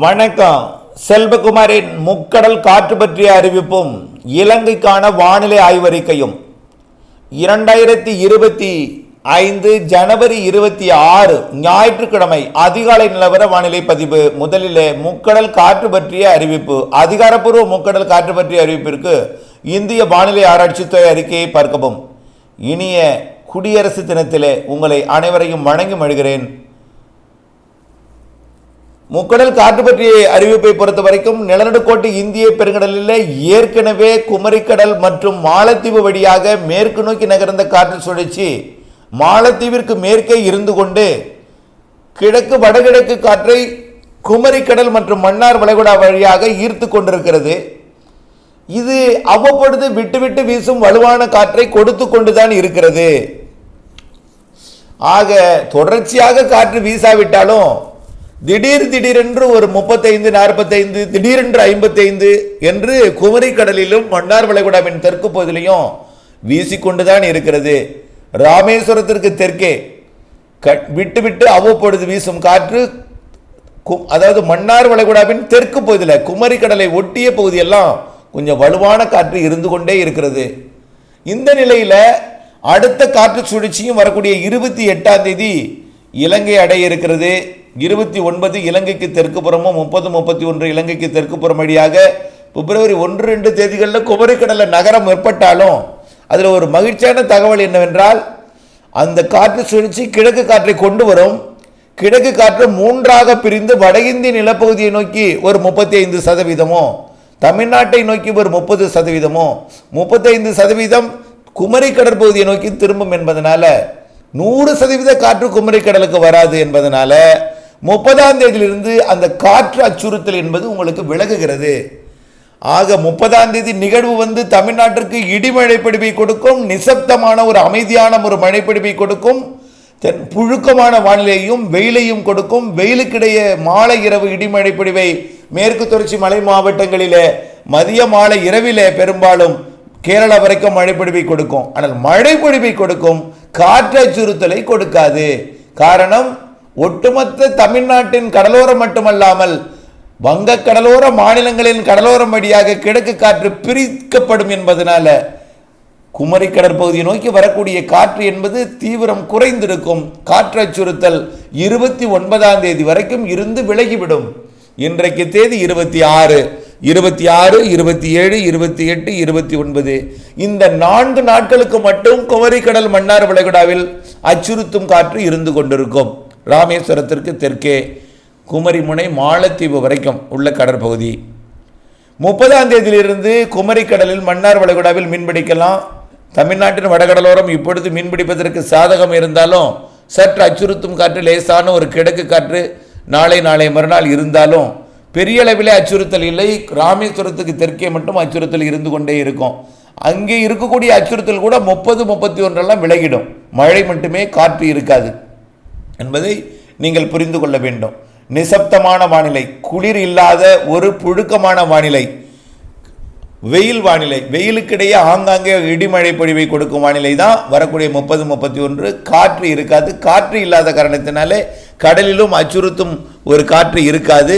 வணக்கம். செல்வகுமாரின் முக்கடல் காற்று பற்றிய அறிவிப்பும் இலங்கைக்கான வானிலை ஆய்வறிக்கையும். இரண்டாயிரத்தி இருபத்தி ஐந்து ஜனவரி இருபத்தி ஆறு ஞாயிற்றுக்கிழமை அதிகாலை நிலவர வானிலை பதிவு. முதலிலே முக்கடல் காற்று பற்றிய அறிவிப்பு. அதிகாரப்பூர்வ முக்கடல் காற்று பற்றிய அறிவிப்பிற்கு இந்திய வானிலை ஆராய்ச்சித்துறை அறிக்கையை பார்க்கவும். இனிய குடியரசு தினத்திலே உங்களை அனைவரையும் வணங்கி மழுகிறேன் முக்கடல் காற்று பற்றிய அறிவிப்பை பொறுத்த வரைக்கும் நிலநடுக்கோட்டு இந்திய பெருங்கடலில் ஏற்கனவே குமரிக்கடல் மற்றும் மாலத்தீவு வழியாக மேற்கு நோக்கி நகர்ந்த காற்று சுழற்சி மாலத்தீவிற்கு மேற்கே இருந்து கொண்டு கிழக்கு வடகிழக்கு காற்றை குமரிக்கடல் மற்றும் மன்னார் வளைகுடா வழியாக ஈர்த்து கொண்டிருக்கிறது. இது அவ்வப்பொழுது விட்டு விட்டு வீசும் வலுவான காற்றை கொடுத்து கொண்டுதான் இருக்கிறது. ஆக தொடர்ச்சியாக காற்று வீசாவிட்டாலும் திடீர் திடீரென்று ஒரு முப்பத்தைந்து நாற்பத்தைந்து திடீரென்று ஐம்பத்தைந்து என்று குமரி கடலிலும் மன்னார் வளைகுடாவின் தெற்கு பகுதியிலையும் வீசிக்கொண்டுதான் இருக்கிறது. ராமேஸ்வரத்திற்கு தெற்கே க- விட்டு விட்டு அவ்வப்பொழுது வீசும் காற்று கு- அதாவது மன்னார் வளைகுடாவின் தெற்கு பகுதியில் குமரி கடலை ஒட்டிய பகுதியெல்லாம் கொஞ்சம் வலுவான காற்று இருந்து கொண்டே இருக்கிறது. இந்த நிலையில் அடுத்த காற்று சுழற்சியும் வரக்கூடிய இருபத்தி எட்டாம் தேதி இலங்கை அடைய இருக்கிறது. இருபத்தி ஒன்பது இலங்கைக்கு தெற்கு புறமும் முப்பது முப்பத்தி ஒன்று இலங்கைக்கு தெற்கு புறம் வழியாக பிப்ரவரி ஒன்று ரெண்டு தேதிகளில் குமரிக்கடலில் நகரம் ஏற்பட்டாலும் அதில் ஒரு மகிழ்ச்சியான தகவல் என்னவென்றால் அந்த காற்று சுழற்சி கிழக்கு காற்றை கொண்டு வரும். கிழக்கு காற்று மூன்றாக பிரிந்து வட இந்திய நிலப்பகுதியை நோக்கி ஒரு முப்பத்தி ஐந்து சதவீதமோ தமிழ்நாட்டை நோக்கி ஒரு முப்பது சதவீதமோ முப்பத்தைந்து சதவீதம் குமரி கடற்பகுதியை நோக்கி திரும்பும் என்பதனால நூறு சதவீத காற்று குமரி கடலுக்கு வராது என்பதனால முப்பதாம் தேதியிலிருந்து அந்த காற்று அச்சுறுத்தல் என்பது உங்களுக்கு விலகுகிறது. ஆக முப்பதாம் தேதி நிகழ்வு வந்து தமிழ்நாட்டிற்கு இடிமழை கொடுக்கும் நிசப்தமான ஒரு அமைதியான ஒரு மழைப்பிடிப்பை கொடுக்கும் தென் புழுக்கமான வானிலையும் வெயிலையும் கொடுக்கும் வெயிலுக்கிடையே மாலை இரவு இடிமழை பிடிவை மேற்கு தொடர்ச்சி மலை மாவட்டங்களிலே மதிய மாலை இரவிலே பெரும்பாலும் கேரளா வரைக்கும் மழைப்பிடிப்பை கொடுக்கும். ஆனால் மழைப்பிடிப்பை கொடுக்கும் காற்று அச்சுறுத்தலை கொடுக்காது. காரணம் ஒட்டுமொத்த தமிழ்நாட்டின் கடலோரம் மட்டுமல்லாமல் வங்க கடலோர மாநிலங்களின் கடலோரம் வழியாக கிழக்கு காற்று பிரிக்கப்படும் என்பதனால குமரி கடற்பகுதியை நோக்கி வரக்கூடிய காற்று என்பது தீவிரம் குறைந்திருக்கும். காற்று அச்சுறுத்தல் இருபத்தி ஒன்பதாம் தேதி வரைக்கும் இருந்து விலகிவிடும். இன்றைக்கு தேதி இருபத்தி ஆறு இருபத்தி ஆறு இருபத்தி ஏழு இருபத்தி எட்டு இருபத்தி ஒன்பது இந்த நான்கு நாட்களுக்கு மட்டும் குமரி கடல் மன்னார் வளைகுடாவில் அச்சுறுத்தும் காற்று இருந்து கொண்டிருக்கும். ராமேஸ்வரத்திற்கு தெற்கே குமரிமுனை மாலத்தீவு வரைக்கும் உள்ள கடற்பகுதி. முப்பதாம் தேதியிலிருந்து குமரி கடலில் மன்னார் வளைகுடாவில் மீன்பிடிக்கலாம் தமிழ்நாட்டின் வடகடலோரம் இப்பொழுது மீன்பிடிப்பதற்கு சாதகம் இருந்தாலும் சற்று அச்சுறுத்தும் காற்று லேசான ஒரு கிழக்கு காற்று நாளை நாளை மறுநாள் இருந்தாலும் பெரிய அளவிலே அச்சுறுத்தல் இல்லை. ராமேஸ்வரத்துக்கு தெற்கே மட்டும் அச்சுறுத்தல் இருந்து கொண்டே இருக்கும். அங்கே இருக்கக்கூடிய அச்சுறுத்தல் கூட முப்பது முப்பத்தி ஒன்றெல்லாம் விலகிடும். மழை மட்டுமே காற்று இருக்காது. என்பதை நீங்கள் புரிந்து கொள்ள வேண்டும். நிசப்தமான வானிலை குளிர் இல்லாத ஒரு புழுக்கமான வானிலை வெயில் வானிலை வெயிலுக்கிடையே ஆங்காங்கே இடிமழை பொழிவை கொடுக்கும் வானிலை தான் வரக்கூடிய முப்பது முப்பத்தி ஒன்று காற்று இருக்காது. காற்று இல்லாத காரணத்தினாலே கடலிலும் அச்சுறுத்தும் ஒரு காற்று இருக்காது.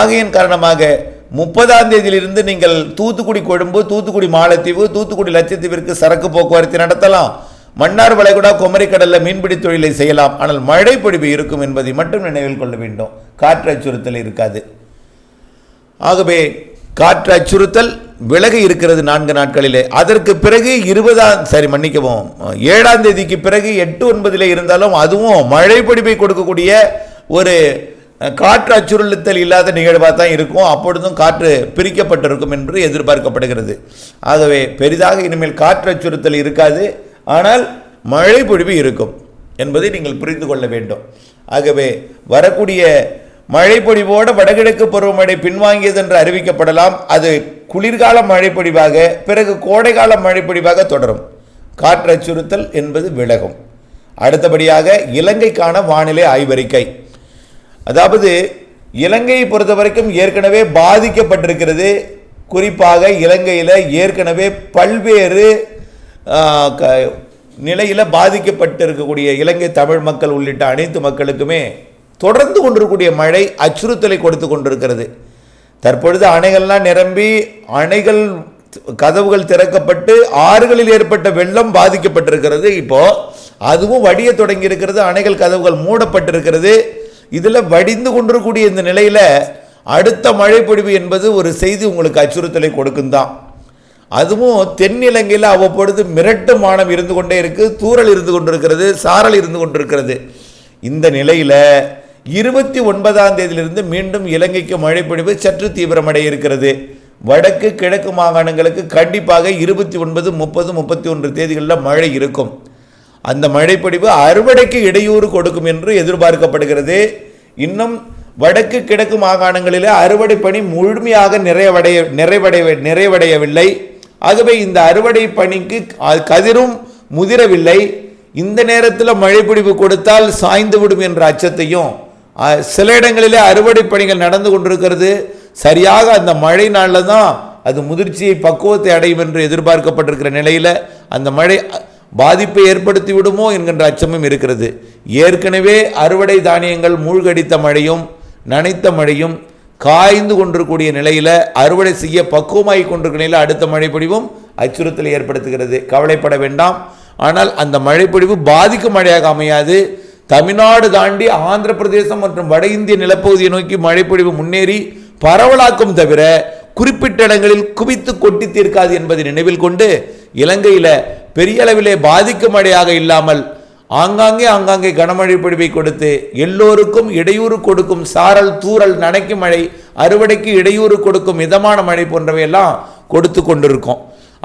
ஆகையின் காரணமாக முப்பதாம் தேதியிலிருந்து நீங்கள் தூத்துக்குடி கொழும்பு தூத்துக்குடி மாலத்தீவு தூத்துக்குடி லட்சத்தீவிற்கு சரக்கு போக்குவரத்து நடத்தலாம். மன்னார் வளைகுடா குமரிக்கடலில் மீன்பிடி தொழிலை செய்யலாம். ஆனால் மழை பொழிவு இருக்கும் என்பதை மட்டும் நினைவில் கொள்ள வேண்டும். காற்று அச்சுறுத்தல் இருக்காது. ஆகவே காற்று அச்சுறுத்தல் விலகி இருக்கிறது நான்கு நாட்களிலே. அதற்கு பிறகு இருபதாம் சரி மன்னிக்கவும் ஏழாம் தேதிக்கு பிறகு எட்டு ஒன்பதிலே இருந்தாலும் அதுவும் மழை கொடுக்கக்கூடிய ஒரு காற்று அச்சுறுத்தல் இல்லாத நிகழ்வாக தான் இருக்கும். அப்பொழுதும் காற்று பிரிக்கப்பட்டிருக்கும் என்று எதிர்பார்க்கப்படுகிறது. ஆகவே பெரிதாக இனிமேல் காற்று அச்சுறுத்தல் இருக்காது. ஆனால் மழை பொழிவு இருக்கும் என்பதை நீங்கள் புரிந்து கொள்ள வேண்டும். ஆகவே வரக்கூடிய மழை பொழிவோடு வடகிழக்கு பருவமழை பின்வாங்கியது என்று அறிவிக்கப்படலாம். அது குளிர்கால மழை பொழிவாக பிறகு கோடைகால மழை பொழிவாக தொடரும். காற்று அச்சுறுத்தல் என்பது விலகும். அடுத்தபடியாக இலங்கைக்கான வானிலை ஆய்வறிக்கை. அதாவது இலங்கையை பொறுத்த வரைக்கும் ஏற்கனவே பாதிக்கப்பட்டிருக்கிறது. குறிப்பாக இலங்கையில் ஏற்கனவே பல்வேறு நிலையில் பாதிக்கப்பட்டிருக்கக்கூடிய இலங்கை தமிழ் மக்கள் உள்ளிட்ட அனைத்து மக்களுக்குமே தொடர்ந்து கொண்டிருக்கக்கூடிய மழை அச்சுறுத்தலை கொடுத்து கொண்டிருக்கிறது. தற்பொழுது அணைகள்லாம் நிரம்பி அணைகள் கதவுகள் திறக்கப்பட்டு ஆறுகளில் ஏற்பட்ட வெள்ளம் பாதிக்கப்பட்டிருக்கிறது. இப்போது அதுவும் வடிய தொடங்கி இருக்கிறது அணைகள் கதவுகள் மூடப்பட்டிருக்கிறது. இதில் வடிந்து கொண்டிருக்கக்கூடிய இந்த நிலையில் அடுத்த மழை பொழிவு என்பது ஒரு செய்தி உங்களுக்கு அச்சுறுத்தலை கொடுக்கும் தான் அதுவும் தென்னிலங்கையில் அவ்வப்பொழுது மிரட்டு மானம் இருந்து கொண்டே இருக்குது தூரல் இருந்து கொண்டிருக்கிறது சாரல் இருந்து கொண்டிருக்கிறது. இந்த நிலையில் இருபத்தி ஒன்பதாம் தேதியிலிருந்து மீண்டும் இலங்கைக்கு மழைப்பொழிவு சற்று தீவிரமடைய இருக்கிறது. வடக்கு கிழக்கு மாகாணங்களுக்கு கண்டிப்பாக இருபத்தி ஒன்பது முப்பது முப்பத்தி ஒன்று தேதிகளில் மழை இருக்கும். அந்த மழைப்பொழிவு அறுவடைக்கு இடையூறு கொடுக்கும் என்று எதிர்பார்க்கப்படுகிறது. இன்னும் வடக்கு கிழக்கு மாகாணங்களிலே அறுவடை பணி முழுமையாக நிறைவடைய நிறைவடைய நிறைவடையவில்லை. ஆகவே இந்த அறுவடை பணிக்கு கதிரும் முதிரவில்லை. இந்த நேரத்தில் மழைப்பொழிவு கொடுத்தால் சாய்ந்து விடும் என்ற அச்சத்தையும் சில இடங்களிலே அறுவடை பணிகள் நடந்து கொண்டிருக்கிறது. சரியாக அந்த மழை நாளில் தான் அது முதிர்ச்சியை பக்குவத்தை அடையும் என்று எதிர்பார்க்கப்பட்டிருக்கிற நிலையில் அந்த மழை பாதிப்பை ஏற்படுத்தி விடுமோ என்கின்ற அச்சமும் இருக்கிறது. ஏற்கனவே அறுவடை தானியங்கள் மூழ்கடித்த மழையும் நனைத்த மழையும் காய்ந்து கொண்டிருக்கூடிய நிலையில் அறுவடை செய்ய பக்குவமாகி கொண்டிருக்கிற நிலையில் அடுத்த மழைப்பொழிவும் அச்சுறுத்தலை ஏற்படுத்துகிறது. கவலைப்பட வேண்டாம். ஆனால் அந்த மழைப்பொழிவு பாதிக்கும் மழையாக அமையாது. தமிழ்நாடு தாண்டி ஆந்திர பிரதேசம் மற்றும் வட இந்திய நிலப்பகுதியை நோக்கி மழைப்பொழிவு முன்னேறி பரவலாக்கும் தவிர குறிப்பிட்ட இடங்களில் குவித்து கொட்டி தீர்க்காது என்பதை நினைவில் கொண்டு இலங்கையில் பெரிய அளவிலே பாதிக்கும் மழையாக இல்லாமல் ஆங்காங்கே ஆங்காங்கே கனமழை பொழிவை கொடுத்து எல்லோருக்கும் இடையூறு கொடுக்கும் சாரல் தூறல் நனைக்கும் மழை அறுவடைக்கு இடையூறு கொடுக்கும் மிதமான மழை போன்றவையெல்லாம் கொடுத்து கொண்டிருக்கும்.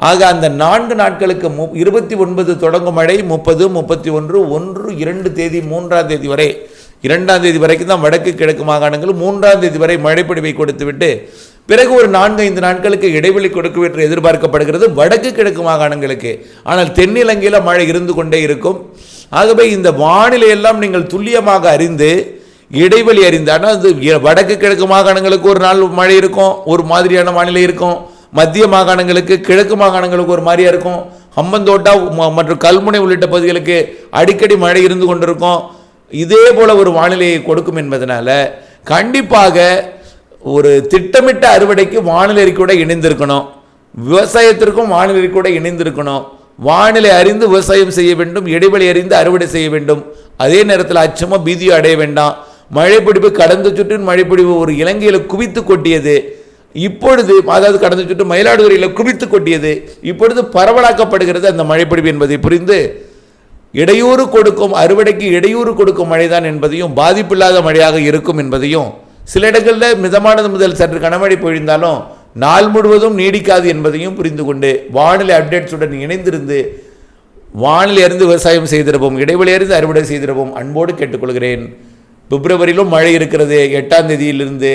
ஆக அந்த நான்கு நாட்களுக்கு மு இருபத்தி ஒன்பது தொடங்கும் மழை முப்பது முப்பத்தி ஒன்று ஒன்று இரண்டு தேதி மூன்றாம் தேதி வரை இரண்டாம் தேதி வரைக்கும் தான் வடக்கு கிழக்கு மாகாணங்கள் மூன்றாம் தேதி வரை மழைப்பொழிவை கொடுத்துவிட்டு பிறகு ஒரு நான்கு ஐந்து நாட்களுக்கு இடைவெளி கொடுக்கும் என்று எதிர்பார்க்கப்படுகிறது வடக்கு கிழக்கு மாகாணங்களுக்கு. ஆனால் தென்னிலங்கையில் மழை இருந்து கொண்டே இருக்கும். ஆகவே இந்த வானிலை எல்லாம் நீங்கள் துல்லியமாக அறிந்து இடைவெளி அறிந்து ஆனால் அது வடக்கு கிழக்கு மாகாணங்களுக்கு ஒரு நாள் மழை இருக்கும் ஒரு மாதிரியான வானிலை இருக்கும். மத்திய மாகாணங்களுக்கு கிழக்கு மாகாணங்களுக்கு ஒரு மாதிரியாக இருக்கும். ஹம்பந்தோட்டா ம- மற்றும் கல்முனை உள்ளிட்ட பகுதிகளுக்கு அடிக்கடி மழை இருந்து கொண்டிருக்கும். இதே போல ஒரு வானிலையை கொடுக்கும் என்பதனால கண்டிப்பாக ஒரு திட்டமிட்ட அறுவடைக்கு வானிலை கூட இணைந்திருக்கணும். விவசாயத்திற்கும் வானிலை கூட இணைந்திருக்கணும். வானிலை அறிந்து விவசாயம் செய்ய வேண்டும் இடைவெளி அறிந்து அறுவடை செய்ய வேண்டும். அதே நேரத்தில் அச்சமோ பீதியோ அடைய வேண்டாம். மழைப்பிடிப்பு கடந்த சுற்றின் மழைப்பிடிப்பு ஒரு இலங்கையில் குவித்து கொட்டியது. இப்பொழுது அதாவது கடந்த சுற்று மயிலாடுதுறையில் குவித்து கொட்டியது. இப்பொழுது பரவலாக்கப்படுகிறது அந்த மழைப்பிடிப்பு என்பதை புரிந்து இடையூறு கொடுக்கும் அறுவடைக்கு இடையூறு கொடுக்கும் மழைதான் என்பதையும் பாதிப்பில்லாத மழையாக இருக்கும் என்பதையும் சில இடங்களில் மிதமானது முதல் சற்று கனமழை பொழிந்தாலும் நாள் முழுவதும் நீடிக்காது என்பதையும் புரிந்து கொண்டு வானிலை அப்டேட்ஸுடன் இணைந்திருந்து வானிலை விவசாயம் செய்திருப்போம் இடைவெளியிலிருந்து அறுவடை செய்திருப்போம். அன்போடு கேட்டுக்கொள்கிறேன். பிப்ரவரியிலும் மழை இருக்கிறது. எட்டாம் தேதியிலிருந்து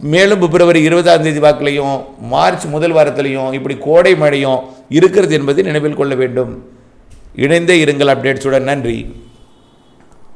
மேலும் பிப்ரவரி இருபதாம் தேதி வாக்கிலையும் மார்ச் முதல் வாரத்திலையும் இப்படி கோடை மழையும் இருக்கிறது என்பதை நினைவில் கொள்ள வேண்டும். இணைந்தே இருங்கள் அப்டேட்ஸுடன் நன்றி.